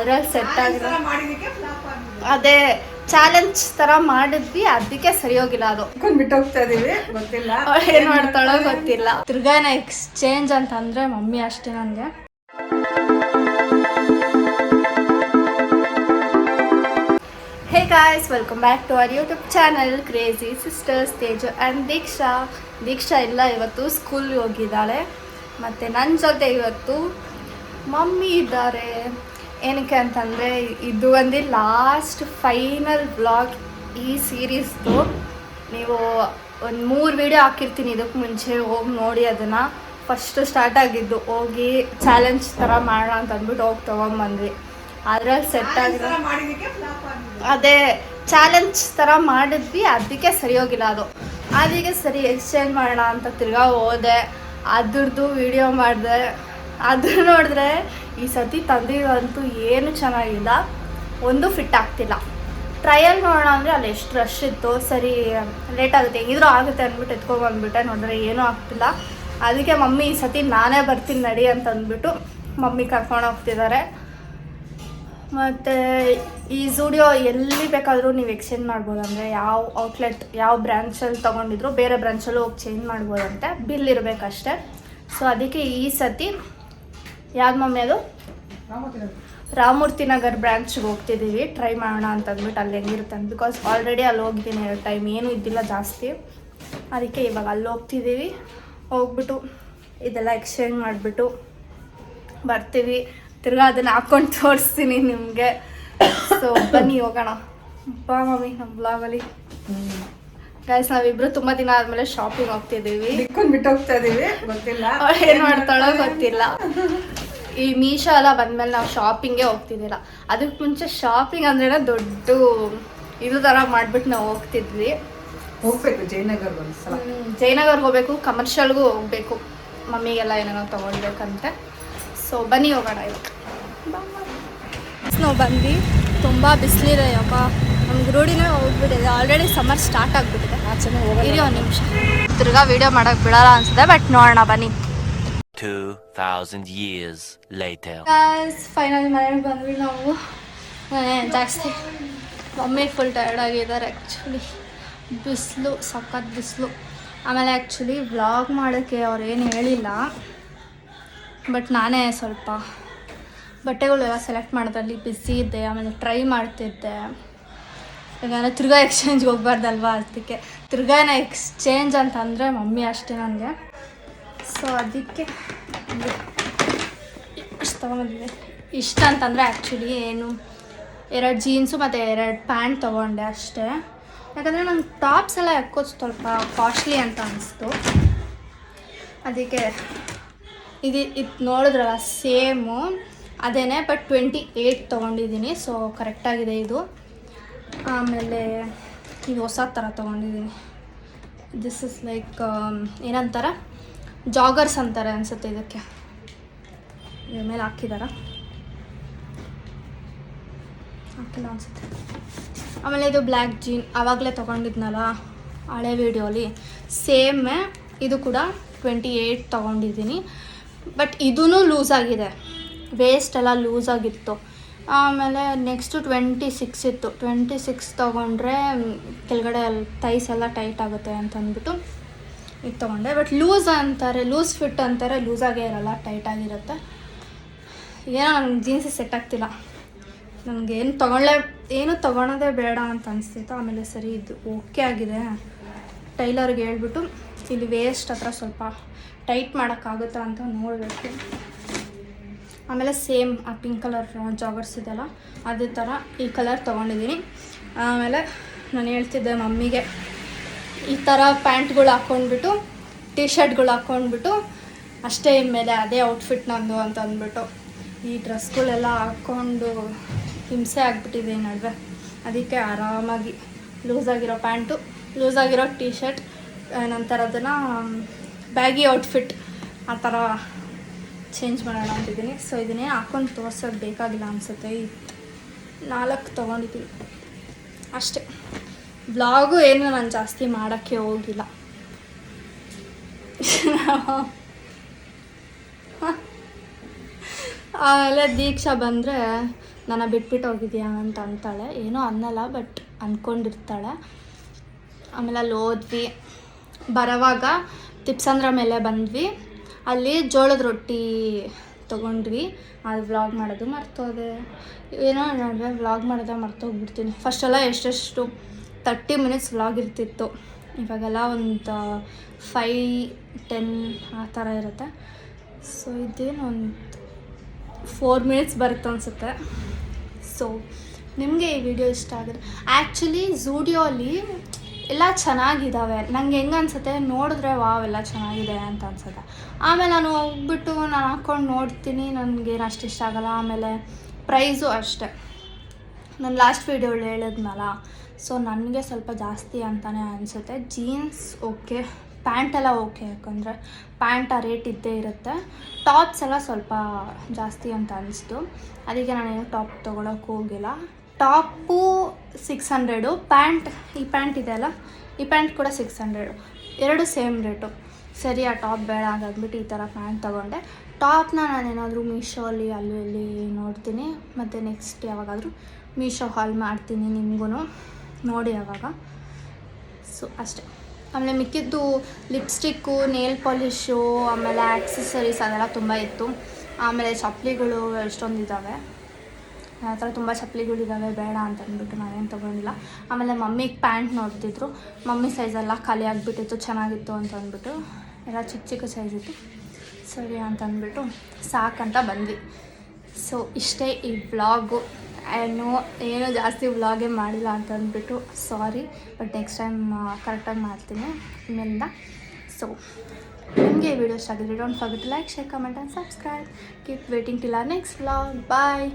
ಅದ್ರಲ್ಲಿ ಸೆಟ್ ಆಗಿಲ್ಲ ಅದೇ ಚಾಲೆಂಜ್ ತರ ಮಾಡಿದ್ವಿ ಅದಕ್ಕೆ ಸರಿ ಹೋಗಿಲ್ಲ ಅದು. ಬಿಟ್ಟು ಹೋಗ್ತಾ ಇದೀವಿ ಗೊತ್ತಿಲ್ಲ. ಅವಳು ಏನ್ ಮಾಡ್ತಾಳೋ ಗೊತ್ತಿಲ್ಲ. ತಿರ್ಗಾನ ಎಕ್ಸ್ಚೇಂಜ್ ಅಂತ ಅಂದ್ರೆ ಮಮ್ಮಿ ಅಷ್ಟೇ ನನಗೆ. Hey guys welcome back to our YouTube channel crazy sisters Teju and Deeksha Deeksha ಇಲ್ಲ ಇವತ್ತು ಸ್ಕೂಲ್ಗೆ ಹೋಗಿದ್ದಾಳೆ. ಮತ್ತು ನನ್ನ ಜೊತೆ ಇವತ್ತು ಮಮ್ಮಿ ಇದ್ದಾರೆ. ಏನಕ್ಕೆ ಅಂತಂದರೆ ಇದು ಒಂದು ಲಾಸ್ಟ್ ಫೈನಲ್ ಬ್ಲಾಗ್ ಈ ಸೀರೀಸ್ದು ನೀವು ಒಂದು ಮೂರು ವಿಡಿಯೋ ಹಾಕಿರ್ತೀನಿ ಇದಕ್ಕೆ ಮುಂಚೆ ಹೋಗಿ ನೋಡಿ ಅದನ್ನು. ಫಸ್ಟು ಸ್ಟಾರ್ಟ್ ಆಗಿದ್ದು ಹೋಗಿ ಚಾಲೆಂಜ್ ಥರ ಮಾಡೋಣ ಅಂತ ಅಂದ್ಬಿಟ್ಟು ಹೋಗಿ ತೊಗೊಂಬಂದ್ವಿ. ಅದ್ರಲ್ಲಿ ಸೆಟ್ ಆಗಿದೆ ಅದೇ ಚಾಲೆಂಜ್ ಥರ ಮಾಡಿದ್ವಿ ಅದಕ್ಕೆ ಸರಿ ಹೋಗಿಲ್ಲ ಅದು. ಅದಕ್ಕೆ ಸರಿ ಎಕ್ಸ್ಚೇಂಜ್ ಮಾಡೋಣ ಅಂತ ತಿರ್ಗಾ ಹೋದೆ. ಅದ್ರದ್ದು ವಿಡಿಯೋ ಮಾಡಿದೆ. ಅದು ನೋಡಿದ್ರೆ ಈ ಸತಿ ತಂದಿದಂತೂ ಏನು ಚೆನ್ನಾಗಿಲ್ಲ. ಒಂದು ಫಿಟ್ ಆಗ್ತಿಲ್ಲ. ಟ್ರಯಲ್ ನೋಡೋಣ ಅಂದರೆ ಅಲ್ಲಿ ಎಷ್ಟು ರಶ್ ಇತ್ತು ಸರಿ ಲೇಟ್ ಆಗುತ್ತೆ. ಹೆಂಗಿದ್ರು ಆಗುತ್ತೆ ಅಂದ್ಬಿಟ್ಟು ಎತ್ಕೊಂಡ್ಬಂದ್ಬಿಟ್ಟೆ ನೋಡಿದ್ರೆ ಏನೂ ಆಗ್ತಿಲ್ಲ. ಅದಕ್ಕೆ ಮಮ್ಮಿ ಈ ಸತಿ ನಾನೇ ಬರ್ತೀನಿ ನಡಿ ಅಂತ ಅಂದ್ಬಿಟ್ಟು ಮಮ್ಮಿ ಕರ್ಕೊಂಡು ಹೋಗ್ತಿದ್ದಾರೆ. ಮತ್ತು ಈ ಝೂಡಿಯೋ ಎಲ್ಲಿ ಬೇಕಾದರೂ ನೀವು ಎಕ್ಸ್ಚೇಂಜ್ ಮಾಡ್ಬೋದು ಅಂದರೆ ಯಾವ ಔಟ್ಲೆಟ್ ಯಾವ ಬ್ರ್ಯಾಂಚಲ್ಲಿ ತೊಗೊಂಡಿದ್ರು ಬೇರೆ ಬ್ರ್ಯಾಂಚಲ್ಲೂ ಹೋಗಿ ಚೇಂಜ್ ಮಾಡ್ಬೋದಂತೆ. ಬಿಲ್ ಇರಬೇಕಷ್ಟೆ. ಸೊ ಅದಕ್ಕೆ ಈ ಸತಿ ಯಾವ್ದು ಮಮ್ಮಿ ಅದು? ರಾಮೂರ್ತಿ ನಗರ್. ಬ್ರ್ಯಾಂಚ್ಗೆ ಹೋಗ್ತಿದ್ದೀವಿ ಟ್ರೈ ಮಾಡೋಣ ಅಂತ ಅಂದ್ಬಿಟ್ಟು ಅಲ್ಲಿ ಹೆಂಗಿರುತ್ತೆ ಅಂತ. ಬಿಕಾಸ್ ಆಲ್ರೆಡಿ ಅಲ್ಲಿ ಹೋಗಿದ್ದೀನಿ ಎರಡು ಟೈಮ್ ಏನೂ ಇದ್ದಿಲ್ಲ ಜಾಸ್ತಿ. ಅದಕ್ಕೆ ಇವಾಗ ಅಲ್ಲಿ ಹೋಗ್ತಿದ್ದೀವಿ ಹೋಗ್ಬಿಟ್ಟು ಇದೆಲ್ಲ ಎಕ್ಸ್ಚೇಂಜ್ ಮಾಡಿಬಿಟ್ಟು ಬರ್ತೀವಿ. ತಿರ್ಗಾ ಅದನ್ನು ಹಾಕ್ಕೊಂಡು ತೋರಿಸ್ತೀನಿ ನಿಮಗೆ. ಸೊ ಬನ್ನಿ ಹೋಗೋಣ. ಬಾ ಮಮ್ಮಿ ನಮ್ಮ ಬ್ಲಾಗಲ್ಲಿ ಗೈಸ್ ನಾವಿಬ್ರು ತುಂಬಾ ದಿನ ಆದ್ಮೇಲೆ ಶಾಪಿಂಗ್ ಹೋಗ್ತಿದ್ದೀವಿ ಬಿಟ್ಟು ಹೋಗ್ತಾ ಇದೀವಿ. ಗೊತ್ತಿಲ್ಲ. ಅವಳು ಏನು ಮಾಡ್ತಾಳೋ ಗೊತ್ತಿಲ್ಲ. ಈ ಮೀಶೋ ಎಲ್ಲ ಬಂದ್ಮೇಲೆ ನಾವು ಶಾಪಿಂಗೇ ಹೋಗ್ತಿದ್ದಿಲ್ಲ. ಅದಕ್ಕೆ ಮುಂಚೆ ಶಾಪಿಂಗ್ ಅಂದ್ರೆ ದೊಡ್ಡ ಇದು ಥರ ಮಾಡ್ಬಿಟ್ಟು ನಾವು ಹೋಗ್ತಿದ್ವಿ. ಹೋಗ್ಬೇಕು ಜಯನಗರ್ ಒಂದ್ಸಲ ಜಯನಗರ್ಗೆ ಹೋಗ್ಬೇಕು ಕಮರ್ಷಿಯಲ್ಗೂ ಹೋಗ್ಬೇಕು. ಮಮ್ಮಿಗೆಲ್ಲ ಏನೇನೋ ತೊಗೊಳ್ಬೇಕಂತೆ ಸೊ ಬನ್ನಿ ಹೋಗೋಣ ಇವಾಗ. ನಾವು ಬಂದ್ವಿ. ತುಂಬ ಬಿಸಿಲಿದೆ ಅಪ್ಪ ನಮ್ಗೆ ರೂಢಿನೇ ಹೋಗ್ಬಿಟ್ಟಿದೆ. ಆಲ್ರೆಡಿ ಸಮ್ಮರ್ ಸ್ಟಾರ್ಟ್ ಆಗಿಬಿಟ್ಟಿದೆ. ಆಚೆನೆ ಹೋಗೋಣ. ಇರಿ ಒಂದು ನಿಮಿಷ. ತಿರ್ಗಾ ವಿಡಿಯೋ ಮಾಡೋಕ್ಕೆ ಬಿಡೋಲ್ಲ ಅನ್ಸುತ್ತೆ ಬಟ್ ನೋಡೋಣ ಬನ್ನಿ. 2000 years later. ಗಾಯ್ಸ್ ಫೈನಲ್ ಮನೆಗೆ ಬಂದ್ವಿ ನಾವು. ಜಾಸ್ತಿ. ಮಮ್ಮಿ ಫುಲ್ ಟಯರ್ಡ್ ಆಗಿದ್ದಾರೆ ಆ್ಯಕ್ಚುಲಿ ಬಿಸಿಲು, ಸಖತ್ ಬಿಸಿಲು. ಆಮೇಲೆ ಆ್ಯಕ್ಚುಲಿ ವ್ಲಾಗ್ ಮಾಡೋಕ್ಕೆ ಅವ್ರು ಹೇಳಿಲ್ಲ. ಬಟ್ ನಾನೇ ಸ್ವಲ್ಪ ಬಟ್ಟೆಗಳೆಲ್ಲ ಸೆಲೆಕ್ಟ್ ಮಾಡೋದ್ರಲ್ಲಿ ಬಿಸಿ ಇದ್ದೆ, ಆಮೇಲೆ ಟ್ರೈ ಮಾಡ್ತಿದ್ದೆ. ಯಾಕಂದರೆ ತಿರ್ಗಾ ಎಕ್ಸ್ಚೇಂಜ್ಗೆ ಹೋಗ್ಬಾರ್ದಲ್ವಾ ಅದಕ್ಕೆ. ತಿರ್ಗಾನ ಎಕ್ಸ್ಚೇಂಜ್ ಅಂತಂದರೆ ಮಮ್ಮಿ ಅಷ್ಟೇ ನನಗೆ. ಸೊ ಅದಕ್ಕೆ ಇಷ್ಟು ತೊಗೊಂಡಿದ್ದೆ. ಇಷ್ಟ ಅಂತಂದರೆ ಆ್ಯಕ್ಚುಲಿ ಏನು, ಎರಡು ಜೀನ್ಸು ಮತ್ತು ಎರಡು ಪ್ಯಾಂಟ್ ತೊಗೊಂಡೆ ಅಷ್ಟೇ. ಯಾಕಂದರೆ ನಂಗೆ ಟಾಪ್ಸ್ ಎಲ್ಲ ಯಾಕೋ ಸ್ವಲ್ಪ ಕಾಸ್ಟ್ಲಿ ಅಂತ ಅನಿಸ್ತು. ಅದಕ್ಕೆ ಇದು ಇದು ನೋಡಿದ್ರಲ್ಲ ಸೇಮು. ಅದೇನೆ ಬಟ್ ಟ್ವೆಂಟಿ ಏಯ್ಟ್ ತೊಗೊಂಡಿದ್ದೀನಿ ಸೊ ಕರೆಕ್ಟಾಗಿದೆ ಇದು. ಆಮೇಲೆ ಇದು ಹೊಸ ಥರ ತೊಗೊಂಡಿದ್ದೀನಿ. ದಿಸ್ ಇಸ್ ಲೈಕ್ ಏನಂತಾರ? ಜಾಗರ್ಸ್ ಅಂತಾರೆ ಅನಿಸುತ್ತೆ ಇದಕ್ಕೆ. ಮೇಲೆ ಹಾಕಿದಾರ? ಹಾಕಿಲ್ಲ ಅನಿಸುತ್ತೆ. ಆಮೇಲೆ ಇದು ಬ್ಲ್ಯಾಕ್ ಜೀನ್, ಆವಾಗಲೇ ತೊಗೊಂಡಿದ್ನಲ್ಲ ಹಳೆ ವಿಡಿಯೋಲಿ. ಸೇಮ್ ಇದು ಕೂಡ ಟ್ವೆಂಟಿ ಏಯ್ಟ್ ತೊಗೊಂಡಿದ್ದೀನಿ. ಬಟ್ ಇದೂ ಲೂಸ್ ಆಗಿದೆ. ವೇಸ್ಟ್ ಎಲ್ಲ ಲೂಸ್ ಆಗಿತ್ತು. ಆಮೇಲೆ ನೆಕ್ಸ್ಟು ಟ್ವೆಂಟಿ ಸಿಕ್ಸ್ ಇತ್ತು. ಟ್ವೆಂಟಿ ಸಿಕ್ಸ್ ತೊಗೊಂಡ್ರೆ ಕೆಳಗಡೆ ಅಲ್ಲಿ ತೈಸ್ ಎಲ್ಲ ಟೈಟ್ ಆಗುತ್ತೆ ಅಂತ ಅಂದ್ಬಿಟ್ಟು ಇದು ತೊಗೊಂಡೆ. ಬಟ್ ಲೂಸ್ ಅಂತಾರೆ ಲೂಸ್ ಫಿಟ್ ಅಂತಾರೆ ಲೂಸಾಗೇ ಇರಲ್ಲ ಟೈಟ್ ಆಗಿರುತ್ತೆ. ಏನೋ ನನಗೆ ಜೀನ್ಸ್ ಸೆಟ್ ಆಗ್ತಿಲ್ಲ. ನನಗೆ ಏನು ತೊಗೊಳ್ಳೇ, ಏನು ತೊಗೊಳೋದೇ ಬೇಡ ಅಂತ ಅನಿಸ್ತಿತ್ತು. ಆಮೇಲೆ ಸರಿ, ಇದು ಓಕೆ ಆಗಿದೆ. ಟೈಲರ್ಗೆ ಹೇಳ್ಬಿಟ್ಟು, ಇಲ್ಲಿ ವೇಸ್ಟ್ ಹತ್ರ ಸ್ವಲ್ಪ ಟೈಟ್ ಮಾಡೋಕ್ಕಾಗುತ್ತಾ ಅಂತ ನೋಡಬೇಕು. ಆಮೇಲೆ ಸೇಮ್ ಆ ಪಿಂಕ್ ಕಲರ್ ಜಾಗರ್ಸ್ ಇದೆಲ್ಲ. ಅದೇ ಥರ ಈ ಕಲರ್ ತೊಗೊಂಡಿದ್ದೀನಿ. ಆಮೇಲೆ ನಾನು ಹೇಳ್ತಿದ್ದೆ ಮಮ್ಮಿಗೆ ಈ ಥರ ಪ್ಯಾಂಟ್ಗಳು ಹಾಕ್ಕೊಂಡ್ಬಿಟ್ಟು ಟಿ ಶರ್ಟ್ಗಳು ಹಾಕ್ಕೊಂಡ್ಬಿಟ್ಟು ಅಷ್ಟೇ ಇನ್ಮೇಲೆ ಅದೇ ಔಟ್ಫಿಟ್ ನಂದು ಅಂತ ಅಂದ್ಬಿಟ್ಟು ಈ ಡ್ರೆಸ್ಗಳೆಲ್ಲ ಹಾಕ್ಕೊಂಡು ಹಿಂಸೆ ಆಗಿಬಿಟ್ಟಿದೆ ನಡುವೆ. ಅದಕ್ಕೆ ಆರಾಮಾಗಿ ಲೂಸ್ ಆಗಿರೋ ಪ್ಯಾಂಟು ಲೂಸ್ ಆಗಿರೋ ಟಿ ಶರ್ಟ್ ನಂತರ ಅದನ್ನು ಬ್ಯಾಗಿ ಔಟ್ಫಿಟ್ ಆ ಥರ ಚೇಂಜ್ ಮಾಡೋಣ ಅಂತಿದ್ದೀನಿ. ಸೊ ಇದನ್ನೇ ಹಾಕೊಂಡು ತೋರ್ಸೋದು ಬೇಕಾಗಿಲ್ಲ ಅನಿಸುತ್ತೆ. ನಾಲ್ಕು ತೊಗೊಂಡಿದ್ದೀನಿ. ಅಷ್ಟೇ. ಬ್ಲಾಗು ಏನು ನಾನು ಜಾಸ್ತಿ ಮಾಡೋಕ್ಕೆ ಹೋಗಿಲ್ಲ. ಆಮೇಲೆ ದೀಕ್ಷಾ ಬಂದರೆ, ನನ್ನ ಬಿಟ್ಬಿಟ್ಟು ಹೋಗಿದ್ಯಾ? ಅಂತ ಅಂತಾಳೆ. ಏನೋ ಅನ್ನಲ್ಲ, ಬಟ್ ಅಂದ್ಕೊಂಡಿರ್ತಾಳೆ ಆಮೇಲೆ ಅಲ್ಲಿ ಹೋದ್ವಿ. ಬರೋವಾಗ ತಿಪ್ಸಂದ್ರ ಮೇಲೆ ಬಂದ್ವಿ. ಅಲ್ಲಿ ಜೋಳದ ರೊಟ್ಟಿ ತೊಗೊಂಡ್ವಿ. ಅದು ವ್ಲಾಗ್ ಮಾಡೋದು ಮರ್ತೋದೆ. ಏನೋ ನಡುವೆ ವ್ಲಾಗ್ ಮಾಡೋದೇ ಮರ್ತೋಗ್ಬಿಡ್ತೀನಿ. ಫಸ್ಟೆಲ್ಲ ಎಷ್ಟೆಷ್ಟು ತರ್ಟಿ ಮಿನಿಟ್ಸ್ ವ್ಲಾಗ್ ಇರ್ತಿತ್ತು. ಇವಾಗೆಲ್ಲ ಒಂದು ಫೈ ಟೆನ್ ಆ ಥರ ಇರುತ್ತೆ. ಸೊ ಇದೇನು ಒಂದು ಫೋರ್ ಮಿನಿಟ್ಸ್ ಬರುತ್ತೆ ಅನಿಸುತ್ತೆ. ಸೊ ನಿಮಗೆ ಈ ವಿಡಿಯೋ ಇಷ್ಟ ಆಗಿದೆ. ಆ್ಯಕ್ಚುಲಿ ಝೂಡಿಯೋಲಿ ಎಲ್ಲ ಚೆನ್ನಾಗಿದ್ದಾವೆ ನಂಗೆ ಹೆಂಗೆ ಅನಿಸುತ್ತೆ, ನೋಡಿದ್ರೆ ವಾವ್, ಎಲ್ಲ ಚೆನ್ನಾಗಿದೆ ಅಂತ ಅನ್ಸುತ್ತೆ. ಆಮೇಲೆ ನಾನು ಹೋಗ್ಬಿಟ್ಟು ನಾನು ಹಾಕ್ಕೊಂಡು ನೋಡ್ತೀನಿ. ನನಗೇನು ಅಷ್ಟು ಇಷ್ಟ ಆಗಲ್ಲ. ಆಮೇಲೆ ಪ್ರೈಸು ಅಷ್ಟೇ. ನಾನು ಲಾಸ್ಟ್ ವೀಡಿಯೋಲಿ ಹೇಳಿದ್ನಲ್ಲ ಸೊ ನನಗೆ ಸ್ವಲ್ಪ ಜಾಸ್ತಿ ಅಂತಲೇ ಅನಿಸುತ್ತೆ. ಜೀನ್ಸ್ ಓಕೆ ಪ್ಯಾಂಟ್ ಎಲ್ಲ ಓಕೆ ಯಾಕಂದರೆ ಪ್ಯಾಂಟ್ ಆ ರೇಟ್ ಇದ್ದೇ ಇರುತ್ತೆ. ಟಾಪ್ಸ್ ಎಲ್ಲ ಸ್ವಲ್ಪ ಜಾಸ್ತಿ ಅಂತ ಅನಿಸ್ತು. ಅದಕ್ಕೆ ನಾನೇನು ಟಾಪ್ ತೊಗೊಳಕ್ಕೆ ಹೋಗಿಲ್ಲ. ಟಾಪು ಸಿಕ್ಸ್ ಹಂಡ್ರೆಡು ಪ್ಯಾಂಟ್ ಈ ಪ್ಯಾಂಟ್ ಇದೆ ಅಲ್ಲ, ಈ ಪ್ಯಾಂಟ್ ಕೂಡ ಸಿಕ್ಸ್ ಹಂಡ್ರೆಡು ಎರಡು ಸೇಮ್ ರೇಟು ಸರಿ, ಆ ಟಾಪ್ ಬೇಡ ಹಾಗಾಗ್ಬಿಟ್ಟು ಈ ಥರ ಪ್ಯಾಂಟ್ ತೊಗೊಂಡೆ. ಟಾಪ್ನ ನಾನೇನಾದರೂ ಮೀಶೋ ಅಲ್ಲಿ ಇಲ್ಲಿ ನೋಡ್ತೀನಿ. ಮತ್ತು ನೆಕ್ಸ್ಟ್ ಯಾವಾಗಾದರೂ ಮೀಶೋ ಹಾಲ್ ಮಾಡ್ತೀನಿ ನಿಮಗೂ ನೋಡಿ ಆವಾಗ ಸೊ, ಅಷ್ಟೇ. ಆಮೇಲೆ ಮಿಕ್ಕಿದ್ದು ಲಿಪ್ಸ್ಟಿಕ್ಕು, ನೇಲ್ ಪಾಲಿಶು, ಆಮೇಲೆ ಆಕ್ಸೆಸರೀಸ್ ಅದೆಲ್ಲ ತುಂಬ ಇತ್ತು. ಆಮೇಲೆ ಚಪ್ಪಲಿಗಳು ಎಷ್ಟೊಂದು ಇದ್ದಾವೆ ಆ ಥರ ತುಂಬ ಚಪ್ಪಲಿಗಳಿದ್ದಾವೆ ಬೇಡ ಅಂತ ಅಂದ್ಬಿಟ್ಟು ನಾವೇನು ತೊಗೊಂಡಿಲ್ಲ. ಆಮೇಲೆ ಮಮ್ಮಿಗೆ ಪ್ಯಾಂಟ್ ನೋಡ್ತಿದ್ರು. ಮಮ್ಮಿ ಸೈಜೆಲ್ಲ ಖಾಲಿ ಆಗಿಬಿಟ್ಟಿತ್ತು, ಚೆನ್ನಾಗಿತ್ತು ಅಂತ ಅಂದ್ಬಿಟ್ಟು ಎಲ್ಲ ಚಿಕ್ಕ ಚಿಕ್ಕ ಸೈಜ್ ಇತ್ತು. ಸರಿ ಅಂತ ಅಂದ್ಬಿಟ್ಟು ಸಾಕಂತ ಬಂದ್ವಿ. ಸೊ, ಇಷ್ಟೇ ಈ ವ್ಲಾಗು. ಏನು ಏನು ಜಾಸ್ತಿ ವ್ಲಾಗೇ ಮಾಡಿಲ್ಲ ಅಂತ ಅಂದ್ಬಿಟ್ಟು ಸಾರಿ ಬಟ್ ನೆಕ್ಸ್ಟ್ ಟೈಮ್ ಕರೆಕ್ಟಾಗಿ ಮಾಡ್ತೀನಿ ಇನ್ನೆಲ್ಲ ಸೊ ನಿಮಗೆ ಈ ವಿಡಿಯೋ ಇಷ್ಟ ಆಗಿದ್ರೆ don't forget like share comment and subscribe keep waiting till our next vlog bye